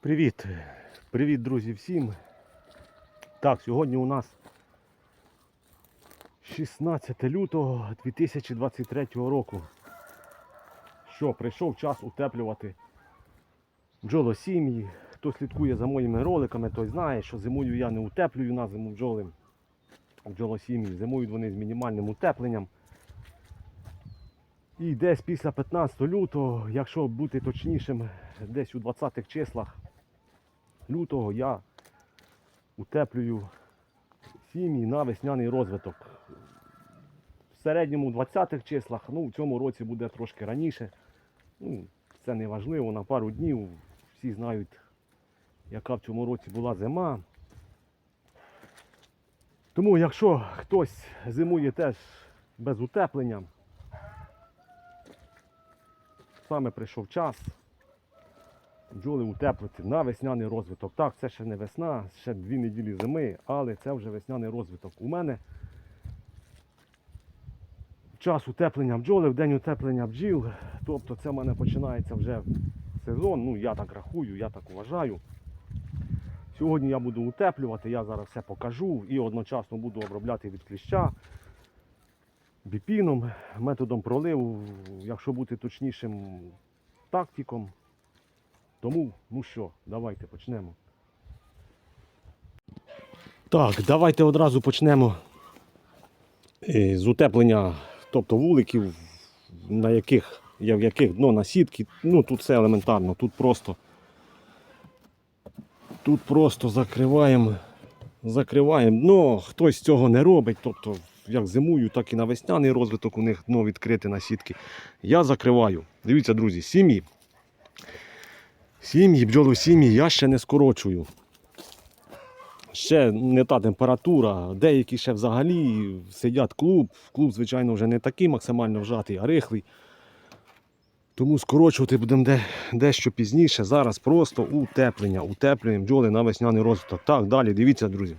Привіт! Привіт, друзі, всім. Так, сьогодні у нас 16 лютого 2023 року. Що, прийшов час утеплювати бджолосім'ї. Хто слідкує за моїми роликами, той знає, що зимою я не утеплюю на зиму бджоли. Бджолосім'ї. Зимують вони з мінімальним утепленням. І десь після 15 лютого, якщо бути точнішим, десь у 20-х числах лютого я утеплюю сім'ї на весняний розвиток. В середньому 20-х числах, ну в цьому році буде трошки раніше. Ну, це не важливо, на пару днів. Всі знають, яка в цьому році була зима. Тому якщо хтось зимує теж без утеплення, саме прийшов час бджоли утеплити на весняний розвиток. Так, це ще не весна, ще дві неділі зими, але це вже весняний розвиток. У мене час утеплення бджоли, в день утеплення бджіл. Тобто це в мене починається вже сезон. Ну, я так рахую, я так вважаю. Сьогодні я буду утеплювати, я зараз все покажу і одночасно буду обробляти від кліща біпіном, методом проливу, якщо бути точнішим, тактиком. Тому, ну що, давайте почнемо. Так, давайте одразу почнемо е, з утеплення, тобто вуликів, на яких, в яких дно на сітки. Ну тут все елементарно, тут просто. Тут просто закриваємо, закриваємо дно, хтось цього не робить, тобто як зимою, так і на весняний розвиток у них дно відкрите на сітки. Я закриваю. Дивіться, друзі, сім'ї. Сім'ї, бджолу сім'ї я ще не скорочую. Ще не та температура. Деякі ще взагалі сидять клуб. Клуб, звичайно, вже не такий максимально вжатий, а рихлий. Тому скорочувати будемо де, дещо пізніше. Зараз просто утеплення. Утеплюємо бджоли на весняний розвиток. Так, далі, дивіться, друзі.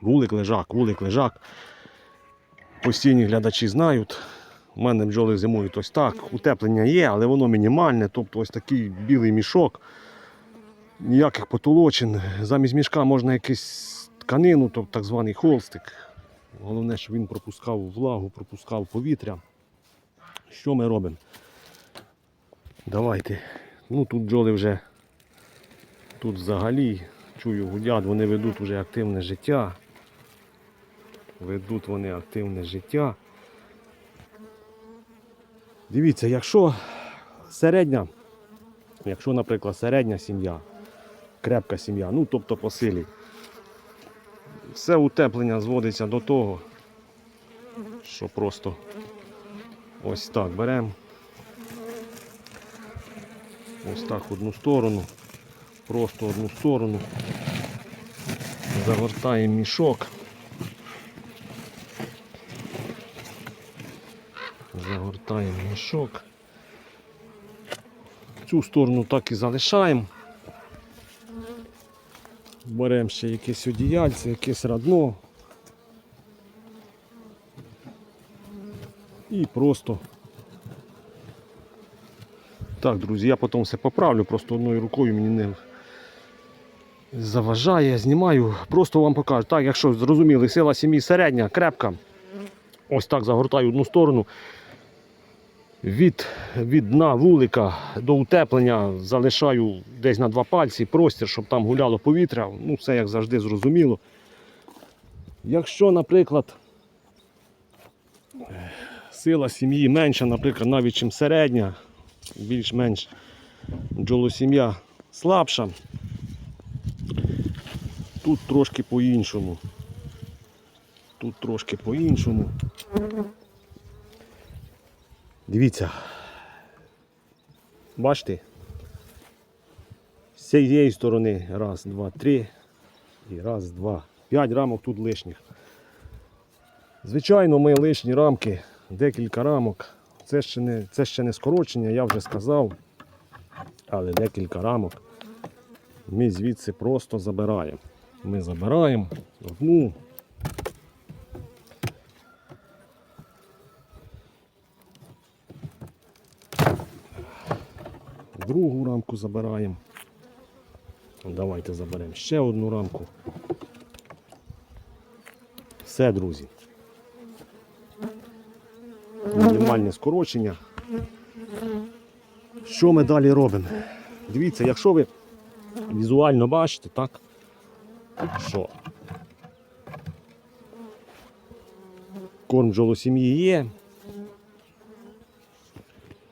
Вулик лежак, вулик лежак. Постійні глядачі знають. У мене бджоли зимують ось так. Утеплення є, але воно мінімальне. Тобто ось такий білий мішок. Ніяких потолочин. Замість мішка можна якусь тканину, тобто так званий холстик. Головне, щоб він пропускав влагу, пропускав повітря. Що ми робимо? Давайте. Ну тут бджоли вже тут взагалі чую гудять, вони ведуть вже активне життя. Ведуть вони активне життя. Дивіться, якщо середня, якщо, наприклад, середня сім'я, крепка сім'я, ну тобто по силі, все утеплення зводиться до того, що просто ось так беремо. Ось так одну сторону, просто одну сторону, загортаємо мішок. Загортаємо мішок. Цю сторону так і залишаємо. Беремо ще якесь одіяльце, якесь радно. І просто. Так, друзі, я потім все поправлю, просто одною рукою мені не заважає, знімаю. Просто вам покажу. Так, якщо зрозуміли, сила сім'ї середня, крепка. Ось так загортаю одну сторону. Від, від дна вулика до утеплення залишаю десь на два пальці простір, щоб там гуляло повітря. Ну, все як завжди зрозуміло. Якщо, наприклад, сила сім'ї менша, наприклад, навіть чим середня, більш-менш бджолосім'я слабша, тут трошки по-іншому. Тут трошки по-іншому. Дивіться. Бачите? З цієї сторони раз, два, три. І раз, два. П'ять рамок тут лишніх. Звичайно, ми лишні рамки, декілька рамок. Це ще не, це ще не скорочення, я вже сказав. Але декілька рамок ми звідси просто забираємо. Ми забираємо одну. Другу рамку забираємо. Давайте заберемо ще одну рамку. Все, друзі. Мінімальне скорочення. Що ми далі робимо? Дивіться, якщо ви візуально бачите, так? Що? Корм бджолосім'ї є.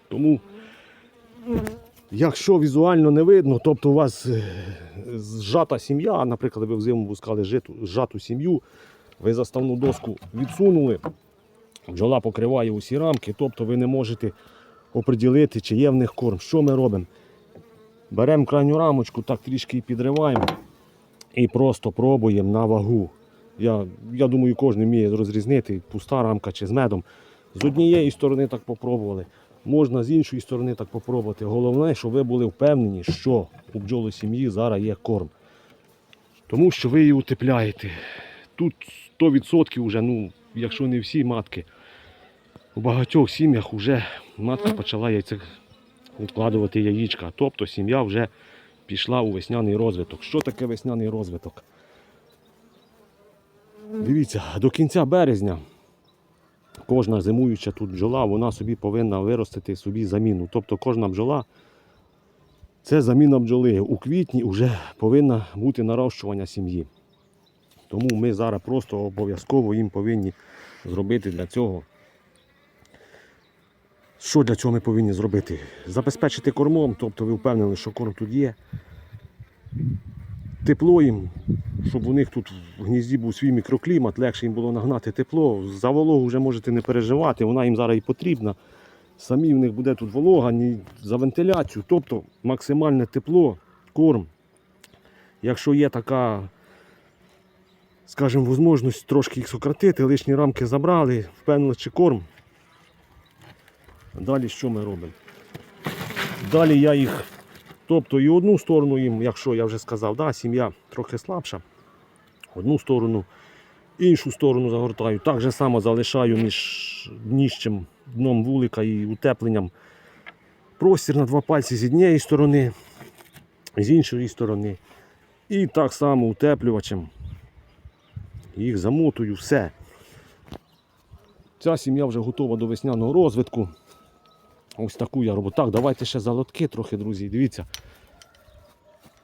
Тому, якщо візуально не видно, тобто у вас е, зжата сім'я, наприклад, ви взиму пускали житу, зжату сім'ю, ви заставну доску відсунули, бджола покриває усі рамки, тобто ви не можете оприділити, чи є в них корм. Що ми робимо? Беремо крайню рамочку, так трішки підриваємо і просто пробуємо на вагу. Я, я думаю, кожен вміє розрізнити, пуста рамка чи з медом. З однієї сторони так попробували, можна з іншої сторони так попробувати. Головне, щоб ви були впевнені, що у бджоли сім'ї зараз є корм. Тому що ви її утепляєте. Тут 100% вже, ну, якщо не всі матки, у багатьох сім'ях вже матка почала яйця відкладувати яєчка. Тобто сім'я вже пішла у весняний розвиток. Що таке весняний розвиток? Дивіться, до кінця березня кожна зимуюча тут бджола, вона собі повинна виростити собі заміну. Тобто кожна бджола це заміна бджоли. У квітні вже повинна бути нарощування сім'ї. Тому ми зараз просто обов'язково їм повинні зробити для цього. Що для цього ми повинні зробити? Забезпечити кормом, тобто ви впевнені, що корм тут є. Тепло їм, щоб у них тут в гнізді був свій мікроклімат, легше їм було нагнати тепло. За вологу вже можете не переживати, вона їм зараз і потрібна. Самі в них буде тут волога, ні за вентиляцію, тобто максимальне тепло, корм. Якщо є така, скажімо, можливість трошки їх сократити, лишні рамки забрали, впевнили, чи корм. Далі що ми робимо? Далі я їх, тобто і одну сторону їм, якщо я вже сказав, да, сім'я трохи слабша, одну сторону, іншу сторону загортаю. Так же само залишаю між дніщем, дном вулика і утепленням. Простір на два пальці з однієї сторони, з іншої сторони. І так само утеплювачем. Їх замотую, все. Ця сім'я вже готова до весняного розвитку. Ось таку я роблю. Так, давайте ще за лотки трохи, друзі. Дивіться.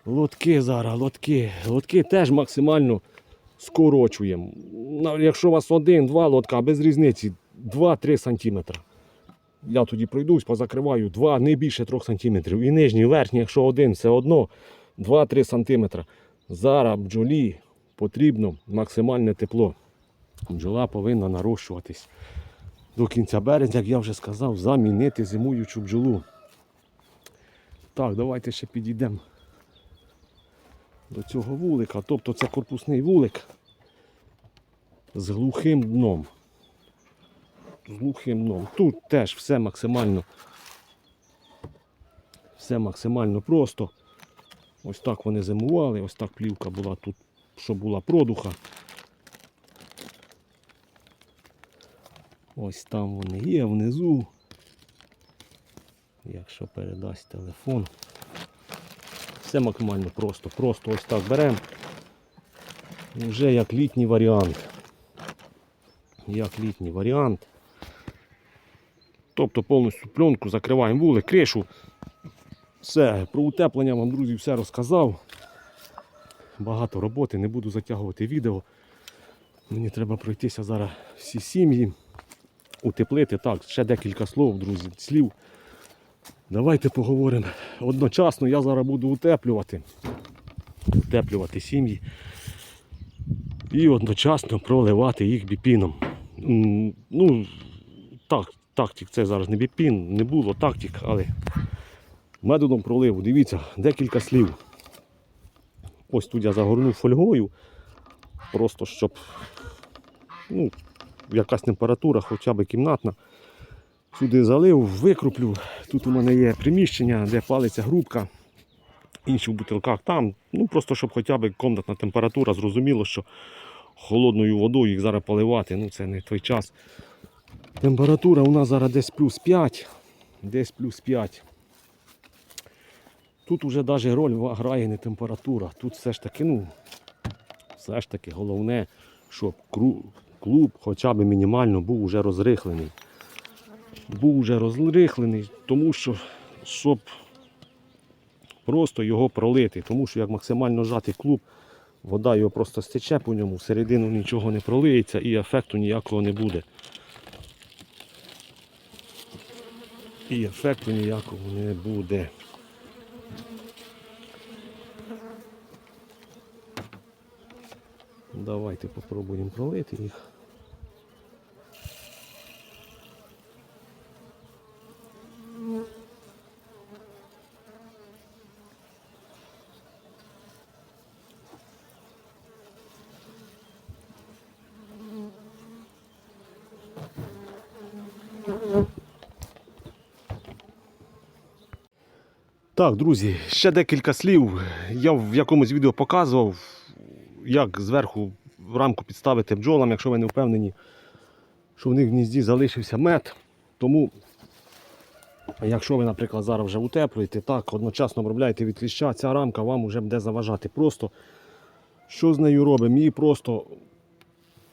Лотки зараз, лотки. Лотки теж максимально скорочуємо. Якщо у вас один-два лотка, без різниці 2-3 см. Я тоді пройдусь, позакриваю 2, не більше 3 см. І нижній, верхній, якщо один, все одно 2-3 см. Зараз бджолі потрібно максимальне тепло. Бджола повинна нарощуватись до кінця березня, як я вже сказав, замінити зимуючу бджолу. Так, давайте ще підійдемо до цього вулика. Тобто це корпусний вулик з глухим дном. З глухим дном. Тут теж все максимально все максимально просто. Ось так вони зимували, ось так плівка була тут, щоб була продуха. Ось там вони є внизу. Якщо передасть телефон. Все максимально просто. Просто ось так беремо. Вже як літній варіант. Як літній варіант. Тобто повністю пленку закриваємо вулик, кришу. Все, про утеплення вам, друзі, все розказав. Багато роботи, не буду затягувати відео. Мені треба пройтися зараз всі сім'ї утеплити. Так, ще декілька слов, друзі, слів. Давайте поговоримо. Одночасно я зараз буду утеплювати. Утеплювати сім'ї. І одночасно проливати їх біпіном. Ну, так, тактик, це зараз не біпін, не було тактик, але методом проливу. Дивіться, декілька слів. Ось тут я загорнув фольгою, просто щоб ну, якась температура, хоча б кімнатна. Сюди залив, викруплю. Тут у мене є приміщення, де палиться грубка. Інші в бутилках там. Ну просто щоб хоча б комнатна температура, зрозуміло, що холодною водою їх зараз поливати, ну це не той час. Температура у нас зараз десь плюс 5. Десь плюс 5. Тут вже навіть роль грає не температура. Тут все ж таки, ну, все ж таки головне, щоб клуб хоча б мінімально був уже розрихлений. Був уже розрихлений, тому що щоб просто його пролити. Тому що як максимально жатий клуб, вода його просто стече по ньому, всередину нічого не пролиється і ефекту ніякого не буде. І ефекту ніякого не буде. Давайте попробуємо пролити їх. Так, друзі, ще декілька слів. Я в якомусь відео показував, як зверху рамку підставити бджолам, якщо ви не впевнені, що в них в гнізді залишився мед. Тому, якщо ви, наприклад, зараз вже утеплюєте, так, одночасно обробляєте від кліща, ця рамка вам вже буде заважати. Просто що з нею робимо? Її просто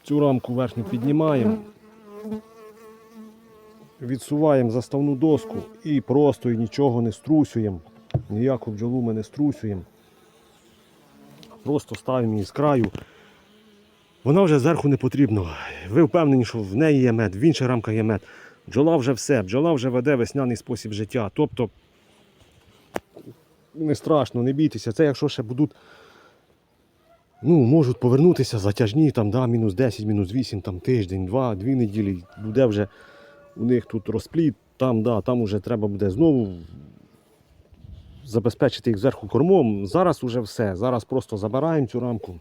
цю рамку верхню піднімаємо, відсуваємо заставну доску і просто і нічого не струсюємо. Ніяку бджолу ми не струсюємо. Просто ставимо її з краю. Вона вже зверху не потрібна. Ви впевнені, що в неї є мед, в інших рамках є мед. Бджола вже все, бджола вже веде весняний спосіб життя. Тобто не страшно, не бійтеся. Це якщо ще будуть, ну, можуть повернутися затяжні, там, да, мінус 10, мінус 8, там, тиждень, два, дві неділі. Буде вже у них тут розпліт, там, да, там вже треба буде знову забезпечити їх зверху кормом. Зараз уже все. Зараз просто забираємо цю рамку.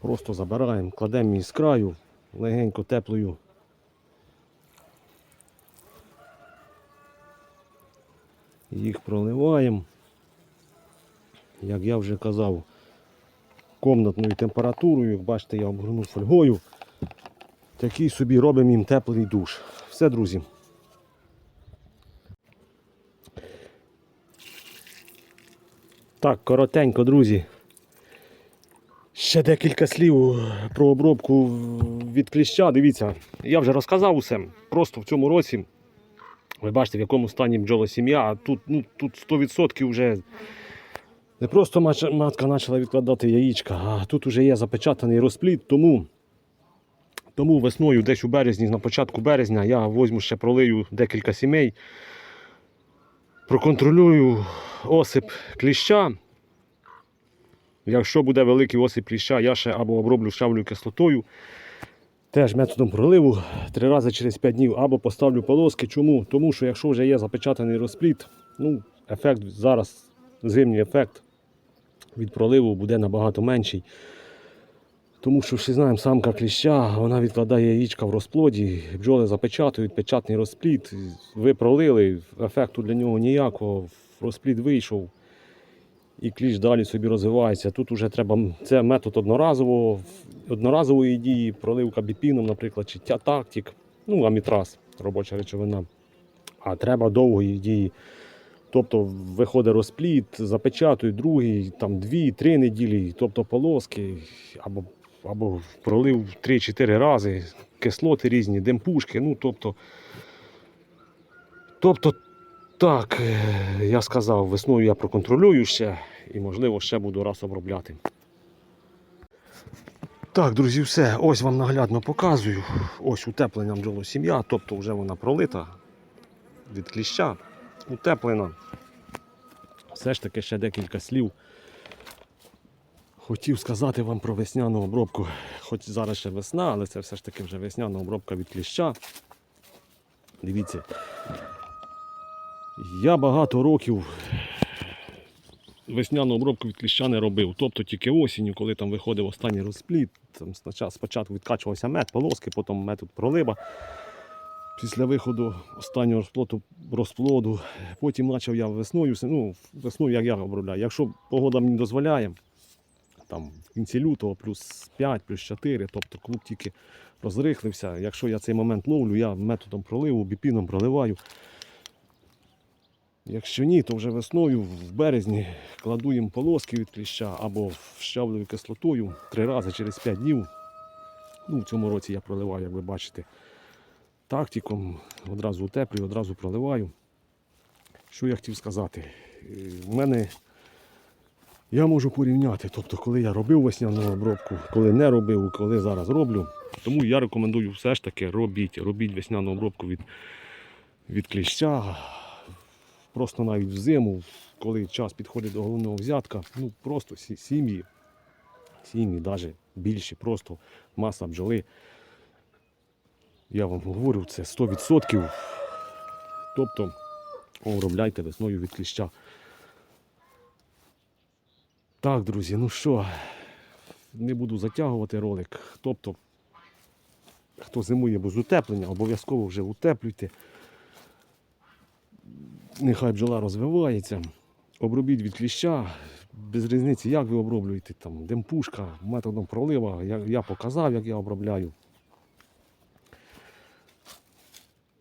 Просто забираємо, кладемо її з краю, легенько теплою. Їх проливаємо. Як я вже казав, комнатною температурою, бачите, я обгорнув фольгою. Такий собі робимо їм теплий душ. Все, друзі. Так, коротенько, друзі. Ще декілька слів про обробку від кліща. Дивіться, я вже розказав усе. Просто в цьому році, ви бачите, в якому стані бджолосім'я, а тут, ну, тут 100% вже не просто матка почала відкладати яєчка, а тут вже є запечатаний розплід, тому, тому весною, десь у березні, на початку березня, я возьму ще пролию декілька сімей, проконтролюю осип кліща. Якщо буде великий осип кліща, я ще або оброблю щавлю кислотою, теж методом проливу три рази через 5 днів, або поставлю полоски. Чому? Тому що якщо вже є запечатаний розпліт, ну, ефект зараз, зимній ефект від проливу буде набагато менший. Тому що всі знаємо, самка кліща, вона відкладає яєчка в розплоді, бджоли запечатують, печатний розплід. Ви пролили, ефекту для нього ніякого, розплід вийшов і кліщ далі собі розвивається. Тут вже треба, це метод одноразового, одноразової дії, проливка біпіном, наприклад, чи тактик, ну, амітраз, робоча речовина. А треба довгої дії. Тобто виходить розпліт, запечатують другий, там дві-три неділі, тобто полоски, або, або пролив 3-4 рази, кислоти різні, демпушки. Ну, тобто, тобто так, е, я сказав, весною я проконтролюю ще і, можливо, ще буду раз обробляти. Так, друзі, все. Ось вам наглядно показую. Ось утеплення бджолосім'я, тобто вже вона пролита від кліща. Утеплена. Все ж таки ще декілька слів. Хотів сказати вам про весняну обробку. Хоч зараз ще весна, але це все ж таки вже весняна обробка від кліща. Дивіться. Я багато років весняну обробку від кліща не робив. Тобто тільки осінню, коли там виходив останній розпліт, там спочатку, відкачувався мед, полоски, потім метод пролиба. Після виходу останнього розплоду, розплоду, потім почав я весною, ну, весною як я обробляю. Якщо погода мені дозволяє, там в кінці лютого плюс 5, плюс 4, тобто клуб тільки розрихлився. Якщо я цей момент ловлю, я методом проливу, біпіном проливаю. Якщо ні, то вже весною в березні кладу їм полоски від кліща або щавлею кислотою три рази через 5 днів. Ну, в цьому році я проливаю, як ви бачите, тактиком. Одразу утеплюю, одразу проливаю. Що я хотів сказати? У мене я можу порівняти, тобто, коли я робив весняну обробку, коли не робив, коли зараз роблю. Тому я рекомендую все ж таки робіть, робіть весняну обробку від, від кліща. Просто навіть взиму, коли час підходить до головного взятка, ну просто сім'ї, сім'ї навіть більші, просто маса бджоли. Я вам говорю, це 100%. Тобто обробляйте весною від кліща. Так, друзі, ну що, не буду затягувати ролик. Тобто, хто зимує без утеплення, обов'язково вже утеплюйте. Нехай бджола розвивається. Обробіть від кліща. Без різниці, як ви оброблюєте, там, демпушка, методом пролива. Я, я показав, як я обробляю.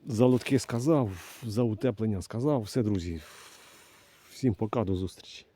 За лотки сказав, за утеплення сказав. Все, друзі. Всім пока, до зустрічі.